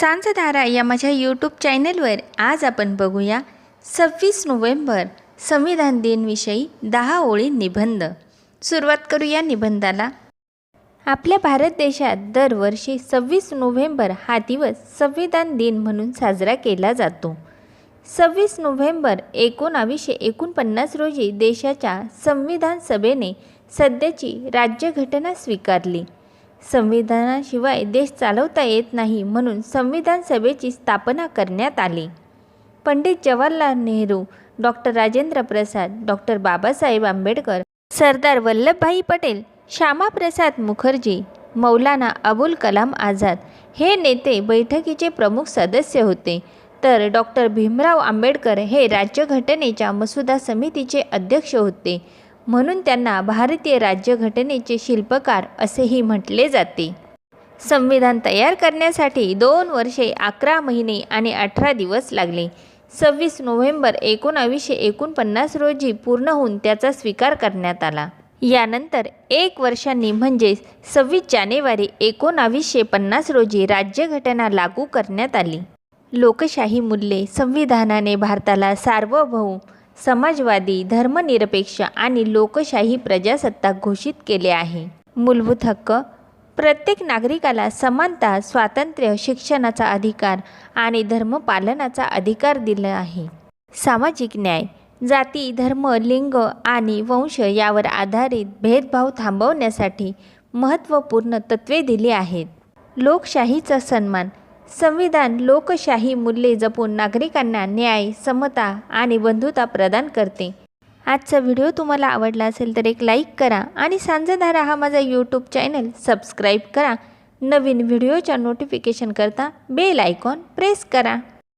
सांजधारा या माझ्या यूट्यूब चॅनलवर आज आपण बघूया सव्वीस नोव्हेंबर संविधान दिनविषयी दहा ओळी निबंध. सुरुवात करूया निबंधाला. आपल्या भारत देशात दरवर्षी सव्वीस नोव्हेंबर हा दिवस संविधान दिन म्हणून साजरा केला जातो. सव्वीस नोव्हेंबर एकोणावीसशे एकोणपन्नास रोजी देशाच्या संविधान सभेने सध्याची राज्यघटना स्वीकारली. संविधानाशिवाय देश चालवता येत नाही म्हणून संविधान सभेची स्थापना करण्यात आली. पंडित जवाहरलाल नेहरू डॉक्टर राजेंद्र प्रसाद डॉक्टर बाबासाहेब आंबेडकर सरदार वल्लभभाई पटेल श्यामाप्रसाद मुखर्जी मौलाना अबुल कलाम आझाद हे नेते बैठकीचे प्रमुख सदस्य होते. तर डॉक्टर भीमराव आंबेडकर हे राज्यघटनेच्या मसुदा समितीचे अध्यक्ष होते. म्हणून त्यांना भारतीय राज्यघटनेचे शिल्पकार असेही म्हटले जाते. संविधान तयार करण्यासाठी दोन वर्षे अकरा महिने आणि अठरा दिवस लागले. सव्वीस नोव्हेंबर एकोणावीसशे एकोणपन्नास रोजी पूर्ण होऊन त्याचा स्वीकार करण्यात आला. यानंतर एक वर्षांनी म्हणजेच सव्वीस जानेवारी एकोणावीसशे पन्नास रोजी राज्यघटना लागू करण्यात आली. लोकशाही मूल्ये संविधानाने भारताला सार्वभौम समाजवादी धर्मनिरपेक्ष आणि लोकशाही प्रजासत्ताक घोषित केले आहे. मूलभूत हक्क प्रत्येक नागरिकाला समानता स्वातंत्र्य शिक्षणाचा अधिकार आणि धर्मपालनाचा अधिकार दिला आहे. सामाजिक न्याय जाती धर्म लिंग आणि वंश यावर आधारित भेदभाव थांबवण्यासाठी महत्त्वपूर्ण तत्त्वे दिली आहेत. लोकशाहीचा सन्मान संविधान लोकशाही मूल्ये जपून नागरिकांना न्याय समता आणि बंधुता प्रदान करते. आजचा व्हिडिओ तुम्हाला आवडला असेल तर एक लाईक करा आणि सांजधारा हा माझा यूट्यूब चॅनल सबस्क्राईब करा. नवीन व्हिडिओच्या नोटिफिकेशन करता बेल आयकॉन प्रेस करा.